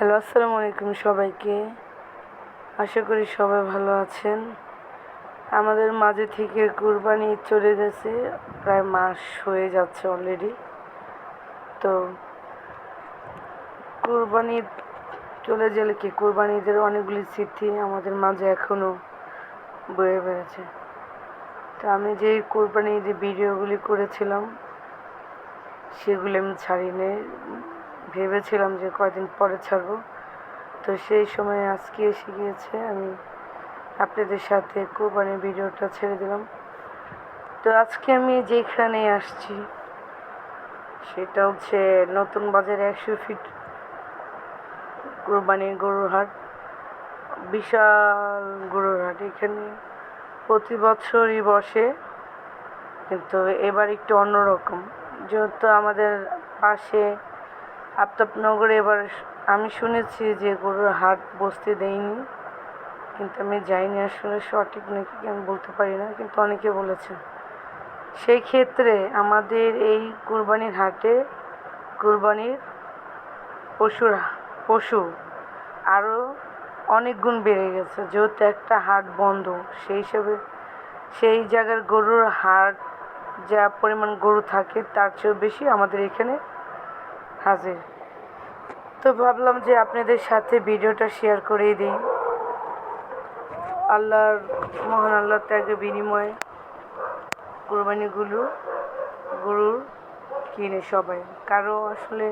Hello, আসসালামু আলাইকুম সবাইকে। আশা করি সবাই ভালো আছেন। আমাদের মাঝে থেকে কুরবানি চলে গেছে, প্রায় মাস হয়ে যাচ্ছে অলরেডি তো কুরবানি চলে গেলে কি কুরবানি ঈদের অনেকগুলি স্মৃতি আমাদের মাঝে এখনও বয়ে বেড়েছে। তো আমি যে কুরবানি ঈদের ভিডিওগুলি করেছিলাম, সেগুলি আমি ছাড়িনি। ভেবেছিলাম যে কয়দিন পরে ছাড়বো। তো সেই সময় আজকে এসে গিয়েছে, আমি আপনাদের সাথে কোরবানির ভিডিওটা ছেড়ে দিলাম। তো আজকে আমি যেখানে আসছি, সেটা হচ্ছে নতুন বাজারে একশো ফিট কোরবানির গরুর হাট। বিশাল গরুর হাট এখানে। প্রতি বছরই বসে, কিন্তু এবার একটু অন্যরকম। যেহেতু আমাদের পাশে আফতাবনগরে এবার আমি শুনেছি যে গরুর হাট বসতে দেয়নি, কিন্তু আমি যাইনি আসলে, সঠিক নাকি আমি বলতে পারি না, কিন্তু অনেকে বলেছে। সেই ক্ষেত্রে আমাদের এই কুরবানির হাটে কুরবানির পশুরা পশু আরও অনেক গুণ বেড়ে গেছে, যেহেতু একটা হাট বন্ধ, সেই হিসাবে সেই জায়গার গরুর হাট, যা পরিমাণ গরু থাকে, তার চেয়েও বেশি আমাদের এখানে হাজির। তো ভাবলাম যে আপনাদের সাথে ভিডিওটা শেয়ার করেই দিই। আল্লাহর মহান আল্লাহ ত্যাগের বিনিময়ে কুরবানিগুলো গরুর কিনে সবাই। কারও আসলে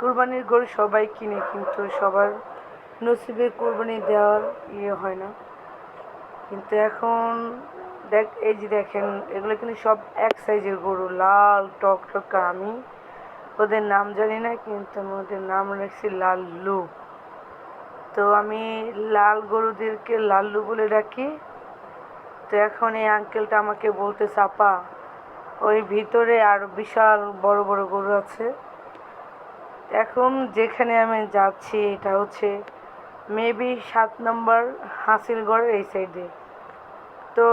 কুরবানির গরু সবাই কিনে, কিন্তু সবার নসিবে কুরবানি দেওয়ার ইয়ে হয় না। কিন্তু এখন দেখ, এই যে দেখেন, এগুলো কিন্তু সব এক সাইজের গরু, লাল টক টক আমি ওদের নাম জানি না, কিন্তু আমি ওদের নাম রাখছি লাল্লু। তো আমি লাল গরুদেরকে লাল্লু বলে ডাকি। তো এখন এই আঙ্কেলটা আমাকে বলতে চাপা ওই ভিতরে আর বিশাল বড় বড় গরু আছে। এখন যেখানে আমি যাচ্ছি, এটা হচ্ছে মেবি সাত নম্বর হাসিলগড়ের এই সাইডে তো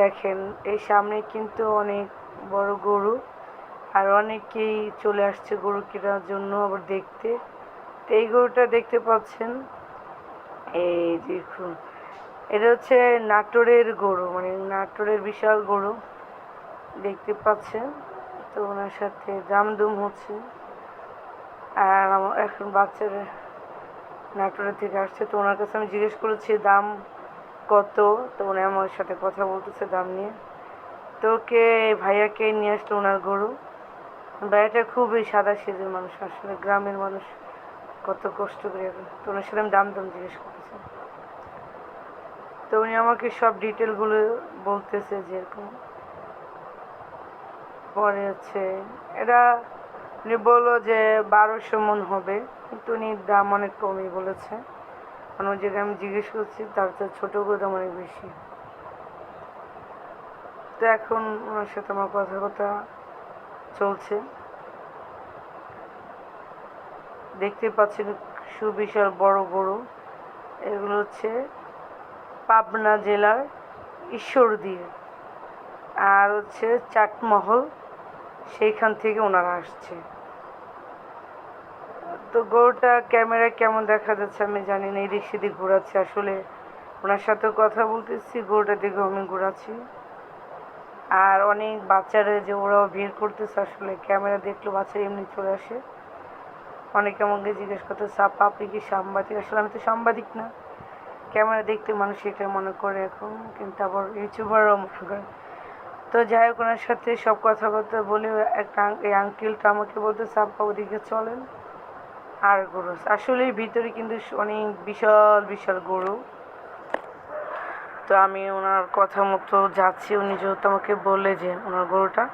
দেখেন, এই সামনে কিন্তু অনেক বড় গরু। আর অনেকেই চলে আসছে গরু কেনার জন্য আবার দেখতে। তো এই গরুটা দেখতে পাচ্ছেন। এই দেখুন, এটা হচ্ছে নাটোরের গরু মানে নাটোরের বিশাল গরু। দেখতে পাচ্ছেন, তো ওনার সাথে দামদুম হচ্ছে। আর এখন বাচ্চারা নাটোরের থেকে আসছে, তো ওনার কাছে আমি জিজ্ঞেস করেছি, দাম কত? তো উনি আমার সাথে কথা বলতেছে দাম নিয়ে। তো ওকে, ভাইয়াকে নিয়ে আসলো ওনার গরু। ভাইয়াটা খুবই সাদা সেজের মানুষ, আসলে গ্রামের মানুষ কত কষ্ট করে তো ওনার সাথে দাম দাম জিজ্ঞেস করতেছি। তো উনি আমাকে সব ডিটেলগুলো বলতেছে যেরকম পরে হচ্ছে, এটা উনি বলল যে বারোশো মন হবে, কিন্তু উনি দাম অনেক কমই বলেছে। কারণ ওই জায়গায় আমি জিজ্ঞেস করছি, তার চেয়ে ছোটো দাম অনেক বেশি। তো এখন ওনার সাথে আমার কথা কথা চলছে। দেখতে পাচ্ছেন সুবিশাল বড় বড়। এগুলো হচ্ছে পাবনা জেলার ঈশ্বরদীর আর হচ্ছে চাটমহল, সেইখান থেকে ওনারা আসছে। তো গরুটা ক্যামেরা কেমন দেখা যাচ্ছে আমি জানি না, এদিক সেদিক ঘোরাচ্ছে। আসলে ওনার সাথে কথা বলতেছি গরুটা দেখে আমি ঘোরাচ্ছি। আর অনেক বাচ্চারা যে ওরাও ভিড় করতেছে আসলে, ক্যামেরা দেখল বাচ্চারা এমনি চলে আসে। অনেকে আমাকে জিজ্ঞেস করতে সাপা আপনি কি সাংবাদিক? আসলে আমি তো সাংবাদিক না। ক্যামেরা দেখতে মানুষ এটা মনে করে এখন, কিন্তু আবার ইউটিউবারও মনে করে। তো যাই হোক, ওনার সাথে সব কথাবার্তা বলে একটা এই আঙ্কেলটা আমাকে বলতে সাপা ওদিকে চলেন। আর গরু আসলে ভিতরে কিন্তু অনেক বিশাল বিশাল গরু। তো আমি ওনার কথা মতো যাচ্ছি। উনি যেহেতু আমাকে বলে যে ওনার গরুটা,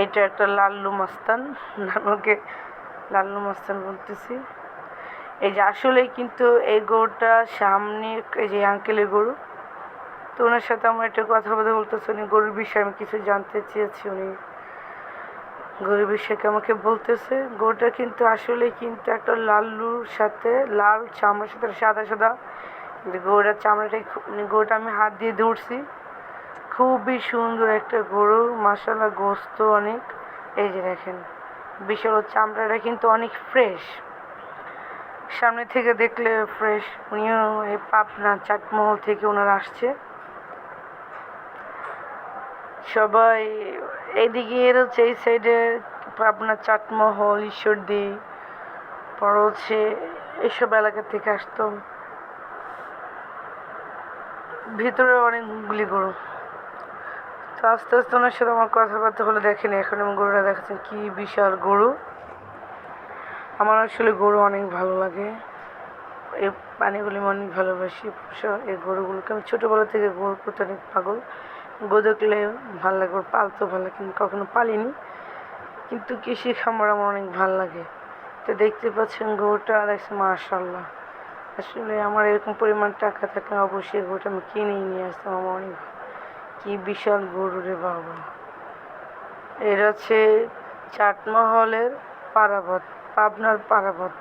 এইটা একটা লাল্লু মাস্তান নামকে লাল্লু মাস্তান বলতেছি। এই যে আসলেই কিন্তু এই গরুটা সামনে এই যে আঙ্কেলের গরু। তো ওনার সাথে আমার একটা কথা বলতে বলতেছে, উনি গরুর বিষয়ে আমি কিছু জানতে চেয়েছি। উনি গরুর বিষয়কে আমাকে বলতেছে। গরুটা কিন্তু আসলে কিন্তু একটা লাল্লুর সাথে, লাল চামড়ার সাথে, সাদা সাদা গরুটার চামড়াটাই গরুটা আমি হাত দিয়ে ধরছি। খুবই সুন্দর একটা গরু মাসালা গোস্ত অনেক। এই যে দেখেন, বিশাল চামড়াটা কিন্তু অনেক ফ্রেশ সামনে থেকে দেখলে ফ্রেশ উনিও এই পাবনা চাটমহল থেকে ওনারা আসছে। সবাই এইদিকে এর হচ্ছে, এই সাইডে পাবনা চাটমহল, ঈশ্বরদী, পর হচ্ছে এইসব এলাকা থেকে আসতো ভিতরে অনেকগুলি গরু তো আস্তে আস্তে ওনার সাথে আমার কথাবার্তা হলে, দেখেনি এখন আমি গরুটা দেখাচ্ছেন কি বিশাল গরু। আমার আসলে গরু অনেক ভালো লাগে। এই প্রাণীগুলি আমি অনেক ভালোবাসি। পোষা এই গরুগুলোকে আমি ছোটোবেলা থেকে গরুর প্রতি অনেক পাগল। গরু দেখলে ভালো লাগে, ওর পালতেও ভালো লাগে, কিন্তু কখনো পালিনি। কিন্তু কৃষি খামার আমার অনেক ভালো লাগে। তো দেখতে পাচ্ছেন গরুটা দেখছি মাশাল্লাহ আসলে আমার এরকম পরিমাণ টাকা থাকলে অবশ্যই গরুটা আমি কিনেই নিয়ে আসতাম আমার অনেক। কি বিশাল গরু রে বাবা। এর হচ্ছে চাটমহলের পারাবত, পাবনার পারাবত।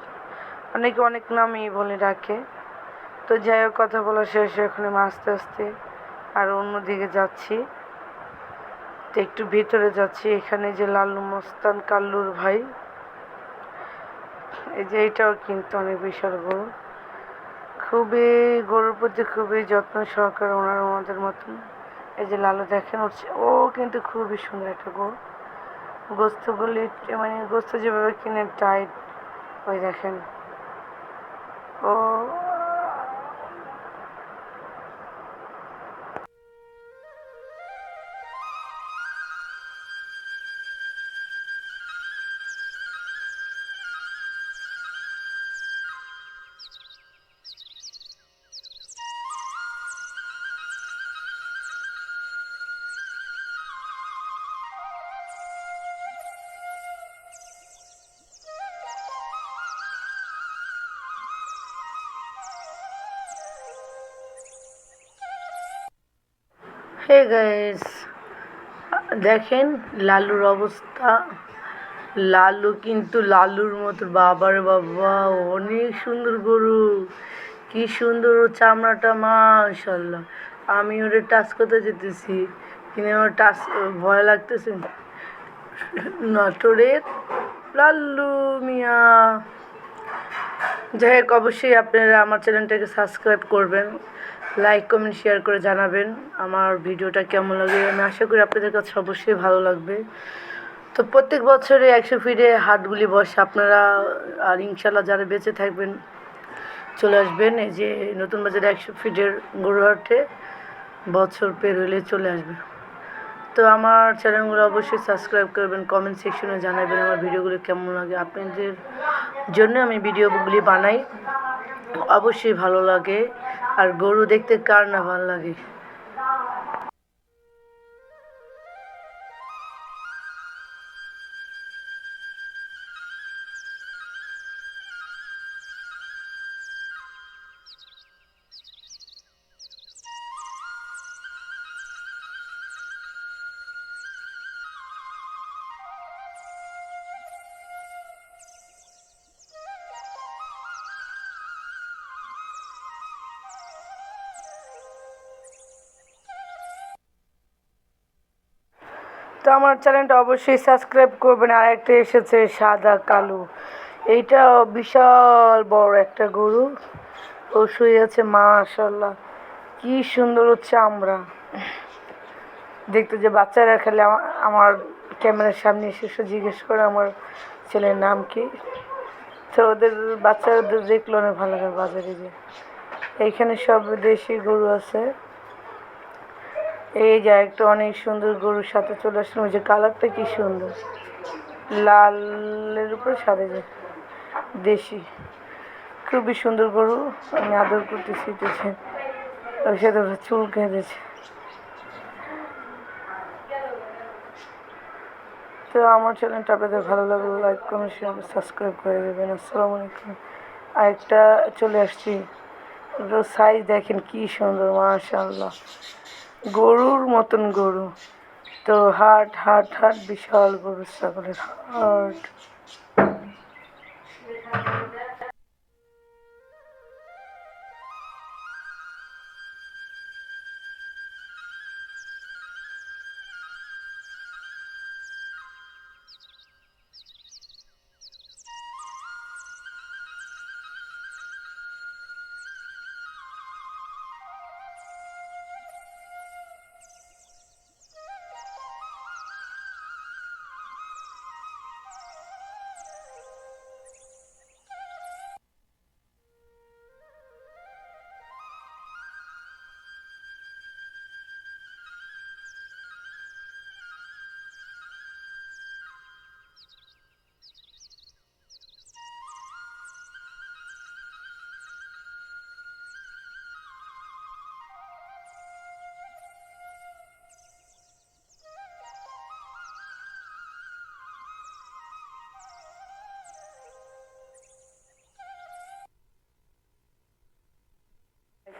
অনেকে অনেক নামই বলে ডাকে। তো যাই হোক, কথা বলা শেষ, এখন আস্তে আস্তে আর অন্যদিকে যাচ্ছি। তো একটু ভিতরে যাচ্ছি, এখানে যে লাল্লু মস্তান কাল্লুর ভাই। এই যে এটাও কিন্তু অনেক বিশাল গরু। খুবই, গরুর প্রতি খুবই যত্ন সহকারে ওনার আমাদের মতন এই যে লালু দেখেন উঠছে ও কিন্তু খুবই সুন্দর একটা গরু। গোস্তগুলি মানে গোস্ত যেভাবে কিনে টাইট ওই দেখেন। ও হে গাইস দেখেন লালুর অবস্থা। লালু কিন্তু লালুর মতো বাবার বাবা, অনেক সুন্দর গরু। কি সুন্দর ওর চামড়াটা মাশাল্লাহ আমি ওরে টাচ করতে যেতেছি। কিন্তু আমার টাচ ভয় লাগতেছে। নটরের লাল্লু মিয়া। যাই হোক, অবশ্যই আপনারা আমার চ্যানেলটাকে সাবস্ক্রাইব করবেন। লাইক কমেন্ট শেয়ার করে জানাবেন আমার ভিডিওটা কেমন লাগে। আমি আশা করি আপনাদের কাছে অবশ্যই ভালো লাগবে। তো প্রত্যেক বছরে একশো ফিটে হাটগুলি বসে। আপনারা, আর ইনশাল্লাহ যারা বেঁচে থাকবেন, চলে আসবেন। এই যে নতুন বাজারে একশো ফিটের গরুহাটে বছর পের হলে চলে আসবে। তো আমার চ্যানেলগুলো অবশ্যই সাবস্ক্রাইব করবেন কমেন্ট সেকশনে জানাবেন আমার ভিডিওগুলো কেমন লাগে। আপনাদের জন্য আমি ভিডিওগুলি বানাই। অবশ্যই ভালো লাগে। আর গরু দেখতে কার না ভালো লাগে? আমার চ্যানেলটা অবশ্যই সাবস্ক্রাইব করবেন। আর একটা এসেছে সাদা কালো। এইটা বিশাল বড় একটা গরু। ও শুয়ে আছে মাশাল্লাহ কি সুন্দর হচ্ছে আমরা দেখতে যে বাচ্চারা খেলে আমা- আমার ক্যামেরার সামনে এসে এসে জিজ্ঞেস করে আমার ছেলের নাম কি। তো ওদের বাচ্চাদের দেখল অনেক ভালো লাগে বাজারে যে এইখানে সব দেশি গরু আছে। এই যে একটা অনেক সুন্দর গরুর সাথে চলে আসলাম, ওই যে কালারটা কি সুন্দর। লালের উপরে সাদা যে দেশি। খুবই সুন্দর গরু, আমি আদর করতে শিখেছি ওর সাথে ওরা চুল কেঁদেছে। তো আমার চ্যানেলটা আপনাদের ভালো লাগল লাইক কমেন্ট শেয়ার সাবস্ক্রাইব করে দেবেন। আসসালামু আলাইকুম। আরেকটা চলে আসছি। সাইজ দেখেন কি সুন্দর, মাশাআল্লাহ। গরুর মতন গরু। তো হাট হাট হাট বিশাল গরু ছাগলের হাট।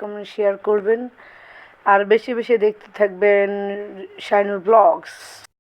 কমেন্ট শেয়ার করবেন। আর বেশি বেশি দেখতে থাকবেন শাইনুর ব্লগস